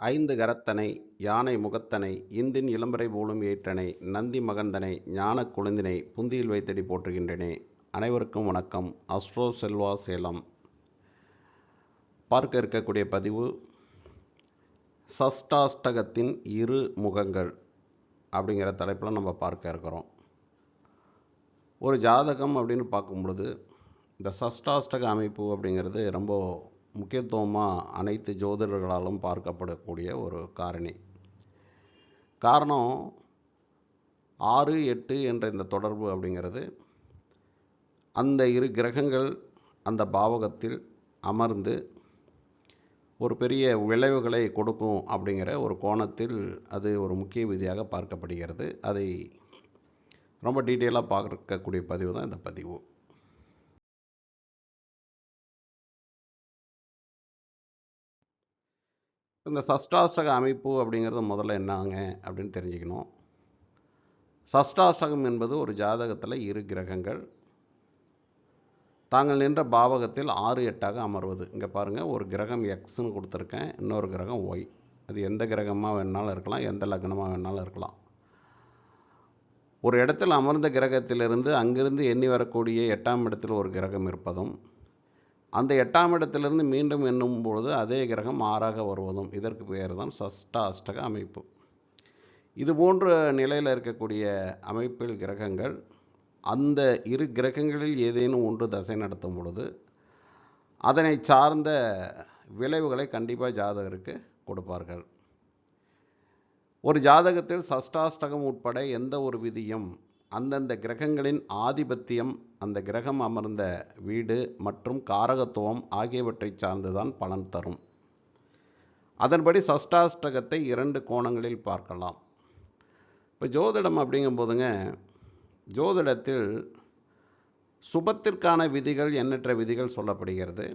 ஐந்து கரத்தனை யானை முகத்தனை இந்தின் இளம்பரை போலும் ஏற்றனை நந்தி மகந்தனை ஞானக் கொழுந்தினை புந்தியில் வைத்தடி போற்றுகின்றனே. அனைவருக்கும் வணக்கம். அஸ்ட்ரோ செல்வா சேலம். பார்க்க இருக்கக்கூடிய பதிவு சஷ்டாஷ்டகத்தின் இரு முகங்கள் அப்படிங்கிற தலைப்பில் நம்ம பார்க்க இருக்கிறோம். ஒரு ஜாதகம் அப்படின்னு பார்க்கும் பொழுது இந்த சஷ்டாஷ்டக அமைப்பு அப்படிங்கிறது ரொம்ப முக்கியத்துவமாக அனைத்து ஜோதிடர்களாலும் பார்க்கப்படக்கூடிய ஒரு காரணி. காரணம் ஆறு எட்டு என்ற இந்த தொடர்பு அப்படிங்கிறது அந்த இரு கிரகங்கள் அந்த பாவகத்தில் அமர்ந்து ஒரு பெரிய விளைவுகளை கொடுக்கும் அப்படிங்கிற ஒரு கோணத்தில் அது ஒரு முக்கிய விதியாக பார்க்கப்படுகிறது. அதை ரொம்ப டீட்டெயிலாக பார்க்கக்கூடிய பதிவு தான் இந்த பதிவு. இந்த சஷ்டாஷ்டக அமைப்பு அப்படிங்கிறது முதல்ல என்னங்க அப்படின்னு தெரிஞ்சுக்கணும். சஷ்டாஷ்டகம் என்பது ஒரு ஜாதகத்தில் இரு கிரகங்கள். தாங்கள் நின்ற பாவகத்தில் ஆறு எட்டாக அமர்வது. இங்கே பாருங்கள் ஒரு கிரகம் எக்ஸ்னு கொடுத்துருக்கேன் இன்னொரு கிரகம் ஒய் அது எந்த கிரகமாக வேணாலும் இருக்கலாம் எந்த லக்னமாக வேணாலும் இருக்கலாம். ஒரு இடத்தில் அமர்ந்த கிரகத்திலிருந்து அங்கிருந்து எண்ணி வரக்கூடிய எட்டாம் இடத்தில் ஒரு கிரகம் இருப்பதும் அந்த எட்டாம் இடத்திலிருந்து மீண்டும் எண்ணும் பொழுது அதே கிரகம் ஆறாக வருவதும். இதற்கு பெயர் தான் சஷ்டாஷ்டக அமைப்பு. இது போன்ற நிலையில் இருக்கக்கூடிய அமைப்பில் கிரகங்கள் அந்த இரு கிரகங்களில் ஏதேனும் ஒன்று தசை நடத்தும் பொழுது அதனை சார்ந்த விளைவுகளை கண்டிப்பாக ஜாதகருக்கு கொடுப்பார்கள். ஒரு ஜாதகத்தில் சஷ்டாஷ்டகம் உட்பட எந்த ஒரு விதியும் அந்தந்த கிரகங்களின் ஆதிபத்தியம் அந்த கிரகம் அமர்ந்த வீடு மற்றும் காரகத்துவம் ஆகியவற்றை சார்ந்துதான் பலன் தரும். அதன்படி சஷ்டாஷ்டகத்தை இரண்டு கோணங்களில் பார்க்கலாம். இப்போ ஜோதிடம் அப்படிங்கும்போதுங்க ஜோதிடத்தில் சுபத்திற்கான விதிகள் எண்ணற்ற விதிகள் சொல்லப்படுகிறது.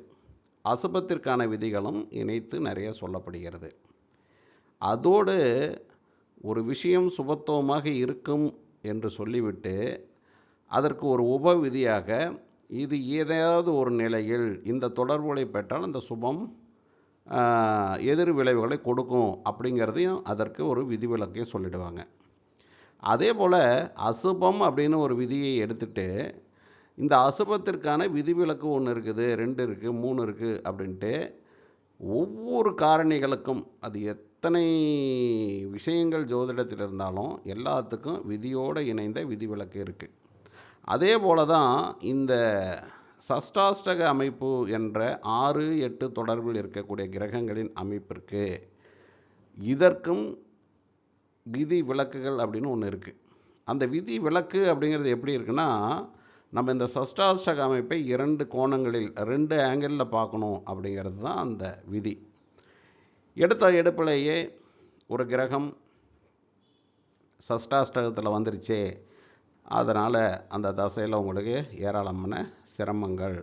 அசுபத்திற்கான விதிகளும் இணைத்து நிறைய சொல்லப்படுகிறது. அதோடு ஒரு விஷயம் சுபத்துவமாக இருக்கும் என்று சொல்லிவிட்டு அதற்கு ஒரு உப விதியாக இது ஏதாவது ஒரு நிலையில் இந்த தொடர்புகளை பெற்றால் அந்த சுபம் எதிர் விளைவுகளை கொடுக்கும் அப்படிங்கிறதையும் அதற்கு ஒரு விதிவிலக்கையும் சொல்லிடுவாங்க. அதே போல் அசுபம் அப்படின்னு ஒரு விதியை எடுத்துட்டு இந்த அசுபத்திற்கான விதிவிலக்கு ஒன்று இருக்குது ரெண்டு இருக்குது மூணு இருக்குது அப்படின்ட்டு ஒவ்வொரு காரணிகளுக்கும் அது எத் எத்தனை விஷயங்கள் ஜோதிடத்தில் இருந்தாலும் எல்லாத்துக்கும் விதியோடு இணைந்த விதிவிலக்கு இருக்குது அதே போல தான் இந்த சஷ்டாஷ்டக அமைப்பு என்ற ஆறு எட்டு தொடர்பில் இருக்கக்கூடிய கிரகங்களின் அமைப்பிற்கு இதற்கும் விதி விளக்குகள் அப்படின்னு ஒன்று இருக்குது அந்த விதி விளக்கு அப்படிங்கிறது எப்படி இருக்குன்னா நம்ம இந்த சஷ்டாஷ்டக அமைப்பை இரண்டு கோணங்களில் ரெண்டு ஆங்கிளில் பார்க்கணும் அப்படிங்கிறது தான் அந்த விதி. எடுத்த எடுப்பிலேயே ஒரு கிரகம் சஷ்டாஷ்டகத்தில் வந்துருச்சே. அதனால் அந்த தசையில் உங்களுக்கு ஏராளமான சிரமங்கள்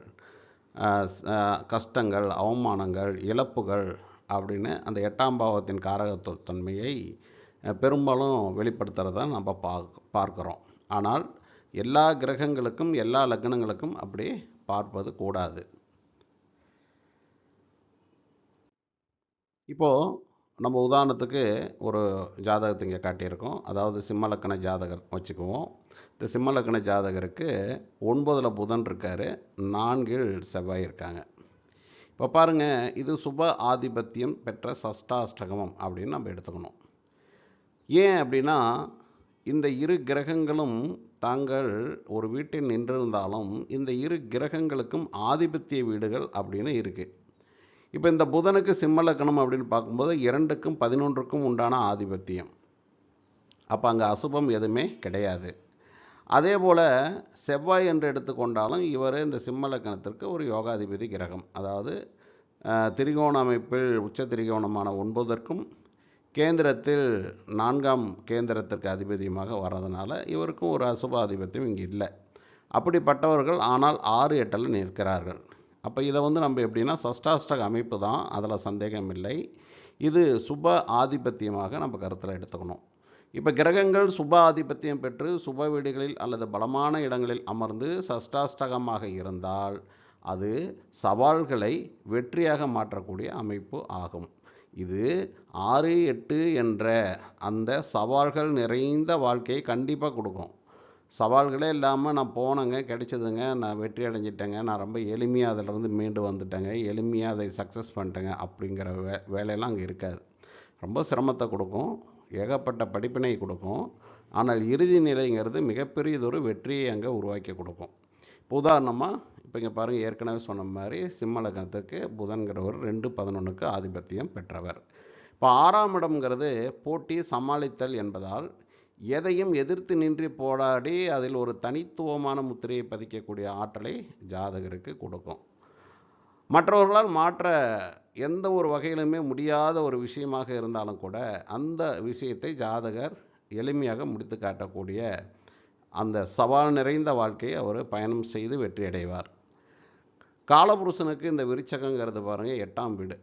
கஷ்டங்கள் அவமானங்கள் இழப்புகள் அப்படின்னு அந்த எட்டாம் பாவத்தின் காரகத்தன்மையை பெரும்பாலும் வெளிப்படுத்துகிறத நம்ம பார்க்க பார்க்குறோம். ஆனால் எல்லா கிரகங்களுக்கும் எல்லா லக்னங்களுக்கும் அப்படி பார்ப்பது கூடாது. இப்போது நம்ம உதாரணத்துக்கு ஒரு ஜாதகத்தை இங்கே காட்டியிருக்கோம். அதாவது சிம்மலக்கண ஜாதகர் வச்சுக்குவோம். இந்த சிம்மலக்கண ஜாதகருக்கு ஒன்பதில் புதன் இருக்கார் நான்கில் செவ்வாய் இருக்காங்க. இப்போ பாருங்கள் இது சுப ஆதிபத்தியம் பெற்ற சஷ்டாஷ்டகமம் அப்படின்னு நம்ம எடுத்துக்கணும். ஏன் அப்படின்னா இந்த இரு கிரகங்களும் தாங்கள் ஒரு வீட்டில் நின்றிருந்தாலும் இந்த இரு கிரகங்களுக்கும் ஆதிபத்திய வீடுகள் அப்படின்னு இருக்குது இப்போ இந்த புதனுக்கு சிம்மலக்கணம் அப்படின்னு பார்க்கும்போது இரண்டுக்கும் பதினொன்றுக்கும் உண்டான ஆதிபத்தியம். அப்போ அங்கே அசுபம் எதுவுமே கிடையாது. அதே போல் செவ்வாய் என்று எடுத்துக்கொண்டாலும் இவர் இந்த சிம்மலக்கணத்திற்கு ஒரு யோகாதிபதி கிரகம். அதாவது திரிகோண அமைப்பில் உச்ச திரிகோணமான ஒன்பதற்கும் கேந்திரத்தில் நான்காம் கேந்திரத்திற்கு அதிபதியுமாக வர்றதுனால இவருக்கும் ஒரு அசுபாதிபத்தியம் இங்கே இல்லை. அப்படிப்பட்டவர்கள் ஆனால் ஆறு எட்டில் நிற்கிறார்கள். அப்போ இதை வந்து நம்ம எப்படின்னா சஷ்டாஷ்டக அமைப்பு தான். அதில் சந்தேகம் இல்லை இது சுப ஆதிபத்தியமாக நம்ம கருத்தில் எடுத்துக்கணும். இப்போ கிரகங்கள் சுப ஆதிபத்தியம் பெற்று சுப வீடுகளில் அல்லது பலமான இடங்களில் அமர்ந்து சஷ்டாஷ்டகமாக இருந்தால் அது சவால்களை வெற்றியாக மாற்றக்கூடிய அமைப்பு ஆகும். இது ஆறு எட்டு என்ற அந்த சவால்கள் நிறைந்த வாழ்க்கையை கண்டிப்பாக கொடுக்கும். சவால்களே இல்லாமல் நான் போனேங்க கிடைச்சதுங்க. நான் வெற்றி அடைஞ்சிட்டேங்க. நான் ரொம்ப எளிமையாக அதிலிருந்து மீண்டு வந்துட்டேங்க. எளிமையாக அதை சக்ஸஸ் பண்ணிட்டேங்க. அப்படிங்கிற வே வேலையெல்லாம் அங்கே இருக்காது. ரொம்ப சிரமத்தை கொடுக்கும். ஏகப்பட்ட படிப்பினை கொடுக்கும். ஆனால் இறுதி நிலைங்கிறது மிகப்பெரியதொரு வெற்றியை அங்கே உருவாக்கி கொடுக்கும். இப்போ உதாரணமாக இப்போ இங்கே பாருங்கள் ஏற்கனவே சொன்ன மாதிரி சிம்மலகத்துக்கு புதன்கிறவர் ரெண்டு பதினொன்றுக்கு ஆதிபத்தியம் பெற்றவர். இப்போ ஆறாம் இடம்ங்கிறது போட்டி சமாளித்தல் என்பதால் எதையும் எதிர்த்து நின்று போராடி அதில் ஒரு தனித்துவமான முத்திரையை பதிக்கக்கூடிய ஆற்றலை ஜாதகருக்கு கொடுக்கும். மற்றவர்களால் மாற்ற எந்த ஒரு வகையிலுமே முடியாத ஒரு விஷயமாக இருந்தாலும் கூட அந்த விஷயத்தை ஜாதகர் எளிமையாக முடித்து காட்டக்கூடிய அந்த சவால் நிறைந்த வாழ்க்கையை அவர் பயணம் செய்து வெற்றி அடைவார். காலபுருஷனுக்கு இந்த விருச்சகங்கிறது பாருங்கள் எட்டாம் வீடு.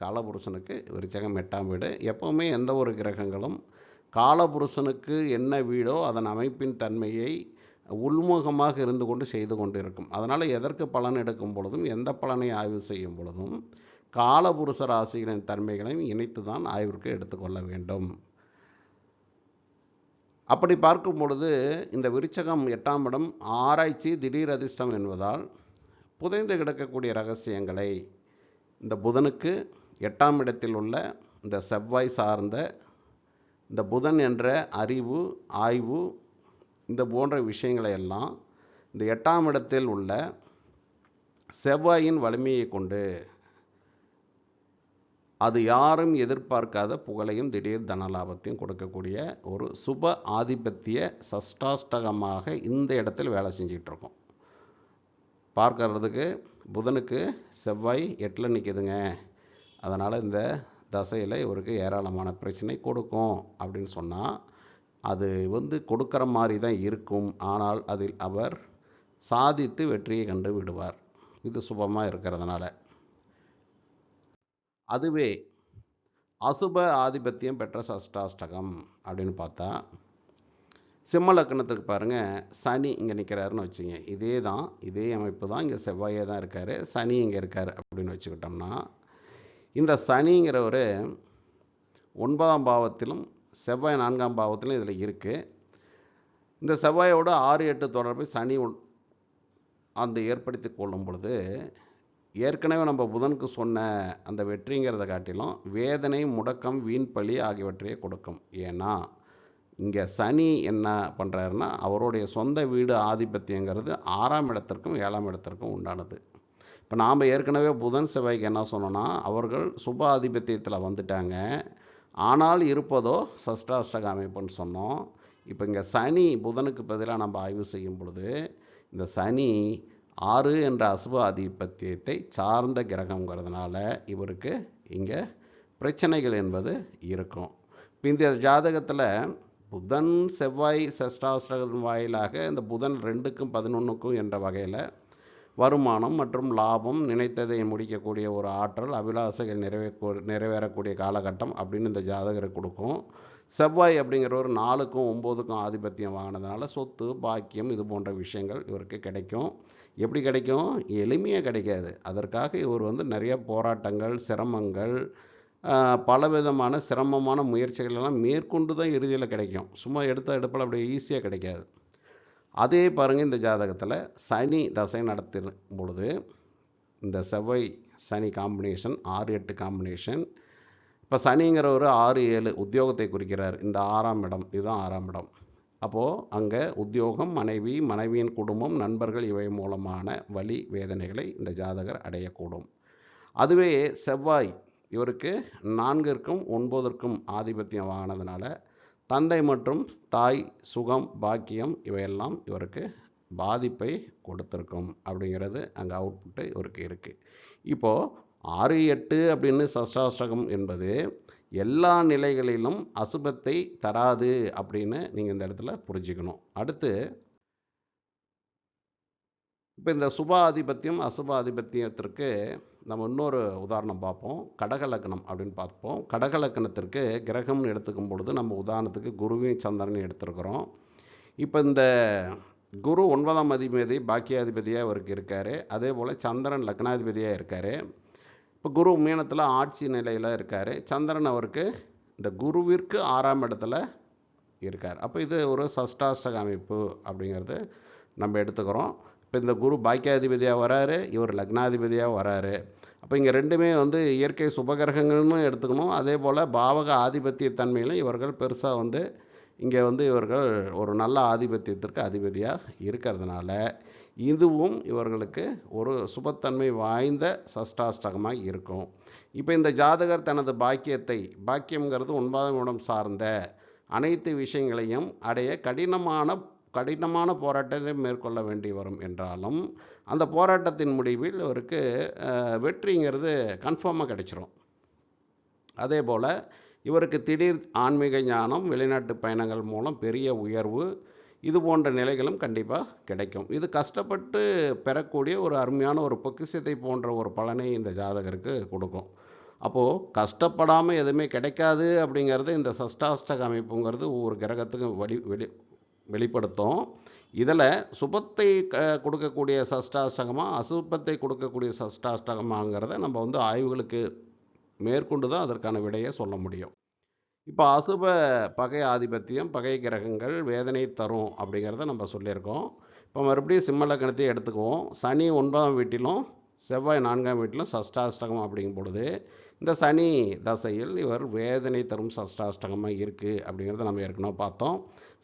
காலபுருஷனுக்கு விருச்சகம் எட்டாம் வீடு. எப்போவுமே எந்த ஒரு கிரகங்களும் காலபுருஷனுக்கு என்ன வீடோ அதன் அமைப்பின் தன்மையை உள்முகமாக இருந்து கொண்டு செய்து கொண்டு இருக்கும் அதனால் எதற்கு பலன் எடுக்கும் பொழுதும் எந்த பலனை ஆய்வு செய்யும் பொழுதும் காலபுருஷ ராசிகளின் தன்மைகளையும் இணைத்து தான் ஆய்விற்கு எடுத்துக்கொள்ள வேண்டும். அப்படி பார்க்கும் பொழுது இந்த விருச்சகம் எட்டாம் இடம் ஆராய்ச்சி திடீர் அதிர்ஷ்டம் என்பதால் புதைந்து கிடக்கக்கூடிய ரகசியங்களை இந்த புதனுக்கு எட்டாம் இடத்தில் உள்ள இந்த செவ்வாய் சார்ந்த இந்த புதன் என்ற அறிவு ஆய்வு இந்த போன்ற விஷயங்களை எல்லாம் இந்த எட்டாம் இடத்தில் உள்ள செவ்வாயின் வலிமையை கொண்டு அது யாரும் எதிர்பார்க்காத புகழையும் திடீர் தனலாபத்தையும் கொடுக்கக்கூடிய ஒரு சுப ஆதிபத்திய சஷ்டாஷ்டகமாக இந்த இடத்தில் வேலை செஞ்சிகிட்டு இருக்கோம். பார்க்கறதுக்கு புதனுக்கு செவ்வாய் எட்டில் நிற்கிதுங்க அதனால் இந்த தசையில் இவருக்கு ஏராளமான பிரச்சனை கொடுக்கும் அப்படின்னு சொன்னால் அது வந்து கொடுக்குற மாதிரி தான் இருக்கும். ஆனால் அதில் அவர் சாதித்து வெற்றியை கண்டு விடுவார். இது சுபமாக இருக்கிறதுனால. அதுவே அசுப ஆதிபத்தியம் பெற்ற சஷ்டாஷ்டகம் அப்படின்னு பார்த்தா சிம்ம லக்கணத்துக்கு பாருங்கள் சனி இங்கே நிற்கிறாருன்னு வச்சுங்க. இதே தான் இதே அமைப்பு தான். இங்கே செவ்வாயே தான் இருக்கார். சனி இங்கே இருக்கார் அப்படின்னு வச்சுக்கிட்டோம்னா இந்த சனிங்கிறவர் ஒன்பதாம் பாவத்திலும் செவ்வாய் நான்காம் பாவத்திலும் இதில் இருக்குது இந்த செவ்வாயோட ஆறு எட்டு தொடர்பை சனி அந்த ஏற்படுத்தி கொள்ளும் பொழுது ஏற்கனவே நம்ம புதனுக்கு சொன்ன அந்த வெற்றிங்கிறத காட்டிலும் வேதனை முடக்கம் வீண்பழி ஆகியவற்றையே கொடுக்கும். ஏன்னா இங்கே சனி என்ன பண்ணுறாருன்னா அவருடைய சொந்த வீடு ஆதிபத்தியங்கிறது ஆறாம் இடத்திற்கும் ஏழாம் இடத்திற்கும் உண்டானது. இப்போ நாம் ஏற்கனவே புதன் செவ்வாய்க்கு என்ன சொன்னோன்னா அவர்கள் சுப ஆதிபத்தியத்தில் வந்துட்டாங்க. ஆனால் இருப்பதோ சஷ்டாஷ்டக அமைப்புன்னு சொன்னோம். இப்போ இங்கே சனி புதனுக்கு பதிலாக நம்ம ஆய்வு செய்யும் பொழுது இந்த சனி ஆறு என்ற அசுப ஆதிபத்தியத்தை சார்ந்த கிரகங்கிறதுனால இவருக்கு இங்கே பிரச்சனைகள் என்பது இருக்கும். இப்போ இந்த ஜாதகத்தில் புதன் செவ்வாய் சஷ்டாஷ்டகம் வாயிலாக இந்த புதன் ரெண்டுக்கும் பதினொன்றுக்கும் என்ற வகையில் வருமானம் மற்றும் லாபம் நினைத்ததை முடிக்கக்கூடிய ஒரு ஆற்றல் அபிலாசைகள் நிறைவே நிறைவேறக்கூடிய காலகட்டம் அப்படின்னு இந்த ஜாதகருக்கு கொடுக்கும். செவ்வாய் அப்படிங்கிற ஒரு நாலுக்கும் ஒம்போதுக்கும் ஆதிபத்தியம் வாங்கினதுனால சொத்து பாக்கியம் இது போன்ற விஷயங்கள் இவருக்கு கிடைக்கும். எப்படி கிடைக்கும்? எளிமையாக கிடைக்காது. அதற்காக இவர் வந்து நிறைய போராட்டங்கள் சிரமங்கள் பலவிதமான சிரமமான முயற்சிகள் எல்லாம் மேற்கொண்டு தான் இறுதியில் கிடைக்கும். சும்மா எடுத்த எடுப்பில் அப்படியே ஈஸியாக கிடைக்காது. அதே பாருங்கள் இந்த ஜாதகத்தில் சனி தசை நடத்தும் பொழுது இந்த செவ்வாய் சனி காம்பினேஷன் ஆறு எட்டு காம்பினேஷன் இப்போ சனிங்கிற ஒரு ஆறு ஏழு உத்தியோகத்தை குறிக்கிறார். இந்த ஆறாம் இடம் இதுதான் ஆறாம் இடம். அப்போது அங்கே உத்தியோகம் மனைவி மனைவியின் குடும்பம் நண்பர்கள் இவை மூலமான வலி வேதனைகளை இந்த ஜாதகர் அடையக்கூடும். அதுவே செவ்வாய் இவருக்கு நான்கிற்கும் ஒன்பதற்கும் ஆதிபத்தியம் வாங்கினதுனால தந்தை மற்றும் தாய் சுகம் பாக்கியம் இவையெல்லாம் இவருக்கு பாதிப்பை கொடுத்துருக்கும் அப்படிங்கிறது அங்கே அவுட்புட்டு இவருக்கு இருக்குது இப்போது ஆறு எட்டு அப்படின்னு சஷ்டாஷ்டகம் என்பது எல்லா நிலைகளிலும் அசுபத்தை தராது அப்படின்னு நீங்கள் இந்த இடத்துல புரிஞ்சுக்கணும். அடுத்து இப்போ இந்த சுபாதிபத்தியம் அசுபாதிபத்தியத்திற்கு நம்ம இன்னொரு உதாரணம் பார்ப்போம். கடகலக்கணம் அப்படின்னு பார்ப்போம். கடகலக்கணத்திற்கு கிரகம்னு எடுத்துக்கும் பொழுது நம்ம உதாரணத்துக்கு குருவின் சந்திரன் எடுத்துருக்குறோம். இப்போ இந்த குரு ஒன்பதாம் அதிபதி பாக்கியாதிபதியாக அவருக்கு இருக்கார். அதே போல் சந்திரன் லக்னாதிபதியாக இருக்கார். இப்போ குரு மீனத்தில் ஆட்சி நிலையில் இருக்கார். சந்திரன் அவருக்கு இந்த குருவிற்கு ஆறாம் இடத்துல இருக்கார். அப்போ இது ஒரு சஷ்டாஷ்டக அமைப்பு அப்படிங்கிறது நம்ம எடுத்துக்கிறோம். இப்போ இந்த குரு பாக்கியாதிபதியாக வராரு இவர் லக்னாதிபதியாக வராரு. அப்போ இங்கே ரெண்டுமே வந்து இயற்கை சுபகிரகங்கள்னு எடுத்துக்கணும். அதே போல் பாவக ஆதிபத்திய தன்மையிலும் இவர்கள் பெருசாக வந்து இங்கே வந்து இவர்கள் ஒரு நல்ல ஆதிபத்தியத்திற்கு அதிபதியாக இருக்கிறதுனால இதுவும் இவர்களுக்கு ஒரு சுபத்தன்மை வாய்ந்த சஷ்டாஷ்டகமாக இருக்கும். இப்போ இந்த ஜாதகர் தனது பாக்கியத்தை பாக்கியங்கிறது ஒன்பதாம் இடம் சார்ந்த அனைத்து விஷயங்களையும் அடைய கடினமான கடினமான போராட்டத்தை மேற்கொள்ள வேண்டி வரும் என்றாலும் அந்த போராட்டத்தின் முடிவில் அவருக்கு வெற்றிங்கிறது கன்ஃபார்மாக கிடைச்சிரும். அதே போல் இவருக்கு திடீர் ஆன்மீக ஞானம் வெளிநாட்டு பயணங்கள் மூலம் பெரிய உயர்வு இது போன்ற நிலைகளும் கண்டிப்பாக கிடைக்கும். இது கஷ்டப்பட்டு பெறக்கூடிய ஒரு அருமையான ஒரு பொக்கிசத்தை போன்ற ஒரு பலனை இந்த ஜாதகருக்கு கொடுக்கும். அப்போது கஷ்டப்படாமல் எதுவுமே கிடைக்காது அப்படிங்கிறது இந்த சஷ்டாஷ்டக அமைப்புங்கிறது ஒவ்வொரு கிரகத்துக்கும் வழி வெளி வெளிப்படுத்தும். இதில் சுபத்தை க கொடுக்கக்கூடிய சஷ்டாஷ்டகமாக அசுபத்தை கொடுக்கக்கூடிய சஷ்டாஷ்டகமாங்கிறத நம்ம வந்து ஆய்வுகளுக்கு மேற்கொண்டு தான் அதற்கான விடையை சொல்ல முடியும். இப்போ அசுப பகை ஆதிபத்தியம் பகை கிரகங்கள் வேதனை தரும் அப்படிங்கிறத நம்ம சொல்லியிருக்கோம். இப்போ மறுபடியும் சிம்மலக்கணத்தையும் எடுத்துக்குவோம். சனி ஒன்பதாம் வீட்டிலும் செவ்வாய் நான்காம் வீட்டிலும் சஷ்டாஷ்டகம் அப்படிங்கும் பொழுது இந்த சனி தசையில் இவர் வேதனை தரும் சஷ்டாஷ்டகமாக இருக்குது அப்படிங்கிறத நம்ம ஏற்கனவே பார்த்தோம்.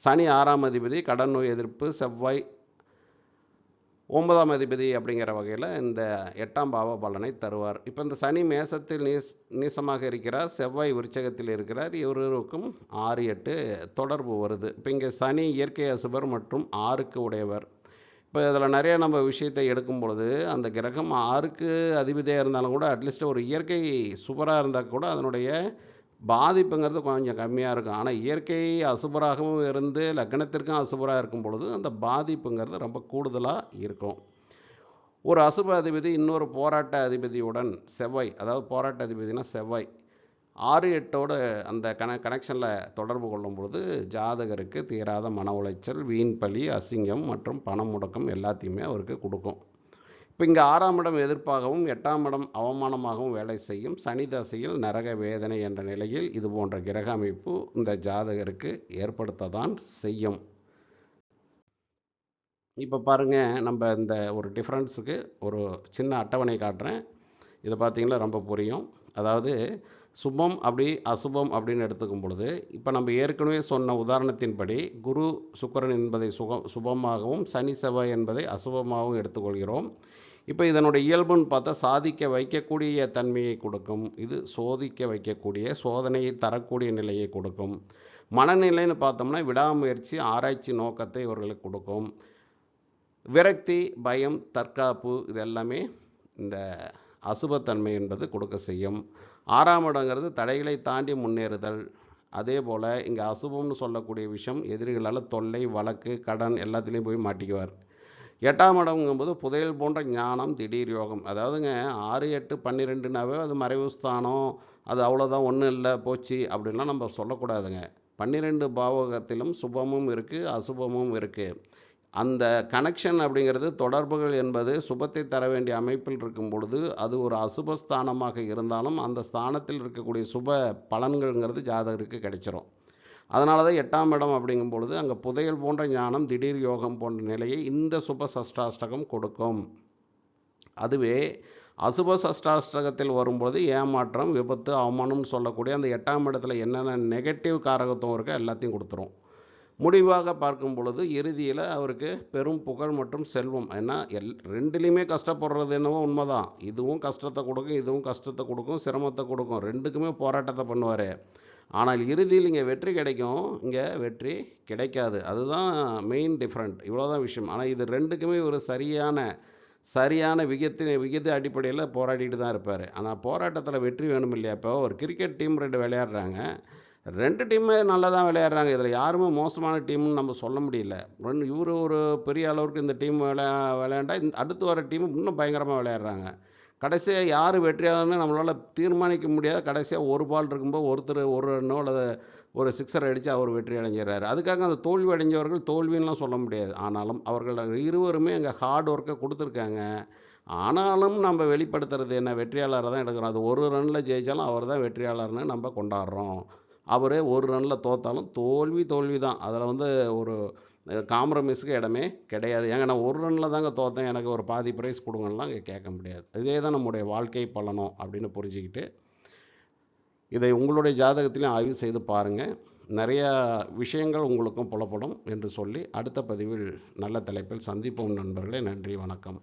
சனி ஆறாம் அதிபதி கடன் நோய் எதிர்ப்பு செவ்வாய் ஒன்பதாம் அதிபதி அப்படிங்கிற வகையில் இந்த எட்டாம் பாவ பலனை தருவார். இப்போ இந்த சனி மேசத்தில் நீஸ் நீசமாக இருக்கிறார். செவ்வாய் விருச்சகத்தில் இருக்கிறார். இவருக்கும் ஆறு எட்டு தொடர்பு வருது. இப்போ இங்கே சனி இயற்கை அசுபர் மற்றும் ஆறுக்கு உடையவர். இப்போ இதில் நிறைய நம்ம விஷயத்தை எடுக்கும் பொழுது அந்த கிரகம் ஆறுக்கு அதிபதியாக இருந்தாலும் கூட அட்லீஸ்ட் ஒரு இயற்கை சுபராக இருந்தால் கூட அதனுடைய பாதிப்புங்கிறது கொஞ்சம் கம்மியாக இருக்கும். ஆனால் இயற்கை அசுபராகவும் இருந்து லக்னத்திற்கும் அசுபராக இருக்கும் பொழுது அந்த பாதிப்புங்கிறது ரொம்ப கூடுதலாக இருக்கும். ஒரு அசுப அதிபதி இன்னொரு போராட்ட அதிபதியுடன் செவ்வாய் அதாவது போராட்ட அதிபதினா செவ்வாய் ஆறு எட்டோட அந்த கன கனெக்ஷனில் தொடர்பு கொள்ளும் பொழுது ஜாதகருக்கு தீராத மன உளைச்சல் வீண் பலி அசிங்கம் மற்றும் பணம் முடக்கம் எல்லாத்தையுமே அவருக்கு கொடுக்கும். இப்போ இங்கே ஆறாம் இடம் எதிர்ப்பாகவும் எட்டாம் இடம் அவமானமாகவும் வேலை செய்யும் சனி தசையில் நரக வேதனை என்ற நிலையில் இது போன்ற கிரக அமைப்பு இந்த ஜாதகருக்கு ஏற்படுத்தத்தான் செய்யும். இப்போ பாருங்கள் நம்ம இந்த ஒரு டிஃப்ரென்ஸுக்கு ஒரு சின்ன அட்டவணை காட்டுறேன். இதை பார்த்தீங்கன்னா ரொம்ப புரியும். அதாவது சுபம் அப்படி அசுபம் அப்படின்னு எடுத்துக்கும் பொழுது இப்போ நம்ம ஏற்கனவே சொன்ன உதாரணத்தின்படி குரு சுக்கரன் என்பதை சுகம் சுபமாகவும் சனி செவ்வாய் என்பதை அசுபமாகவும் எடுத்துக்கொள்கிறோம். இப்போ இதனுடைய இயல்புன்னு பார்த்தா சாதிக்க வைக்கக்கூடிய தன்மையை கொடுக்கும். இது சோதிக்க வைக்கக்கூடிய சோதனையை தரக்கூடிய நிலையை கொடுக்கும். மனநிலைன்னு பார்த்தோம்னா விடாமுயற்சி ஆராய்ச்சி நோக்கத்தை இவர்களுக்கு கொடுக்கும். விரக்தி பயம் தற்காப்பு இது எல்லாமே இந்த அசுபத்தன்மை என்பது கொடுக்க செய்யும். ஆறாம் இடங்கிறது தடைகளை தாண்டி முன்னேறுதல். அதே போல் இங்கே அசுபம்னு சொல்லக்கூடிய விஷயம் எதிரிகளால் தொல்லை வழக்கு கடன் எல்லாத்துலேயும் போய் மாட்டிக்குவார். எட்டாம் இடம்ங்கும்போது புதையல் போன்ற ஞானம் திடீர் யோகம். அதாவதுங்க ஆறு எட்டு பன்னிரெண்டுனாவே அது மறைவு ஸ்தானம். அது அவ்வளோதான் ஒன்றும் இல்லை போச்சு அப்படின்லாம் நம்ம சொல்லக்கூடாதுங்க. பன்னிரெண்டு பாவகத்திலும் சுபமும் இருக்குது அசுபமும் இருக்குது அந்த கனெக்ஷன் அப்படிங்கிறது தொடர்புகள் என்பது சுபத்தை தர வேண்டிய அமைப்பில் இருக்கும் பொழுது அது ஒரு அசுபஸ்தானமாக இருந்தாலும் அந்த ஸ்தானத்தில் இருக்கக்கூடிய சுப பலன்கள்ங்கிறது ஜாதகருக்கு கிடைச்சிரும். அதனால தான் எட்டாம் இடம் அப்படிங்கும் பொழுது அங்கே புதையல் போன்ற ஞானம் திடீர் யோகம் போன்ற நிலையை இந்த சுப சஷ்டாஷ்டகம் கொடுக்கும். அதுவே அசுப சஷ்டாஷ்டகத்தில் வரும்பொழுது ஏமாற்றம் விபத்து அவமானம்னு சொல்லக்கூடிய அந்த எட்டாம் இடத்துல என்னென்ன நெகட்டிவ் காரகத்துவம் இருக்கோ எல்லாத்தையும் கொடுத்துரும். முடிவாக பார்க்கும் பொழுது இறுதியில் அவருக்கு பெரும் புகழ் மற்றும் செல்வம். ஏன்னா எல் ரெண்டுலேயுமே கஷ்டப்படுறது என்னவோ உண்மைதான். இதுவும் கஷ்டத்தை கொடுக்கும் இதுவும் கஷ்டத்தை கொடுக்கும் சிரமத்தை கொடுக்கும். ரெண்டுக்குமே போராட்டத்தை பண்ணுவார். ஆனால் இறுதியில் இங்கே வெற்றி கிடைக்கும். இங்கே வெற்றி கிடைக்காது. அதுதான் மெயின் டிஃப்ரெண்ட் இவ்வளோதான் விஷயம். ஆனால் இது ரெண்டுக்குமே ஒரு சரியான சரியான விகித்தின் விகித அடிப்படையில் போராடிட்டு தான் இருப்பார். ஆனால் போராட்டத்தில் வெற்றி வேணும் இல்லையா இப்போ ஒரு கிரிக்கெட் டீம் ரெண்டு விளையாடுறாங்க. ரெண்டு டீமுமே நல்லா தான் விளையாடுறாங்க. இதில் யாருமே மோசமான டீம்னு நம்ம சொல்ல முடியல. ரெண்டு இவர் ஒரு பெரிய அளவுக்கு இந்த டீம் விளையா விளையாண்டா இந்த அடுத்து வர டீம் இன்னும் பயங்கரமாக விளையாடுறாங்க. கடைசியாக யார் வெற்றியாளர்னு நம்மளால் தீர்மானிக்க முடியாத. கடைசியாக ஒரு பால் இருக்கும்போது ஒருத்தர் ஒரு ரன்னோ அல்லது ஒரு சிக்ஸர் அடித்து அவர் வெற்றி அடைஞ்சிடறாரு. அதுக்காக அந்த தோல்வி அடைஞ்சவர்கள் தோல்வின்லாம் சொல்ல முடியாது. ஆனாலும் அவர்கள் இருவருமே எங்கள் ஹார்ட் ஒர்க்கை கொடுத்துருக்காங்க. ஆனாலும் நம்ம வெளிப்படுத்துறது என்ன? வெற்றியாளரை தான் எடுக்கிறோம். அது ஒரு ரனில் ஜெயித்தாலும் அவர் தான் வெற்றியாளர்னு நம்ம கொண்டாடுறோம். அவரே ஒரு ரனில் தோத்தாலும் தோல்வி தோல்வி தான் அதில் வந்து ஒரு காம்ப்ரமைஸுக்கு இடமே கிடையாது. ஏங்க நான் ஒரு ரனில் தாங்க தோத்தேன். எனக்கு ஒரு பாதி ப்ரைஸ் கொடுங்கலாம் இங்கே கேட்க முடியாது. இதே தான் நம்முடைய வாழ்க்கை பலனும் அப்படின்னு புரிஞ்சுக்கிட்டு இதை உங்களுடைய ஜாதகத்திலையும் ஆய்வு செய்து பாருங்கள் நிறையா விஷயங்கள் உங்களுக்கும் புலப்படும் என்று சொல்லி அடுத்த பதிவில் நல்ல தலைப்பில் சந்திப்போம் நண்பர்களே. நன்றி வணக்கம்.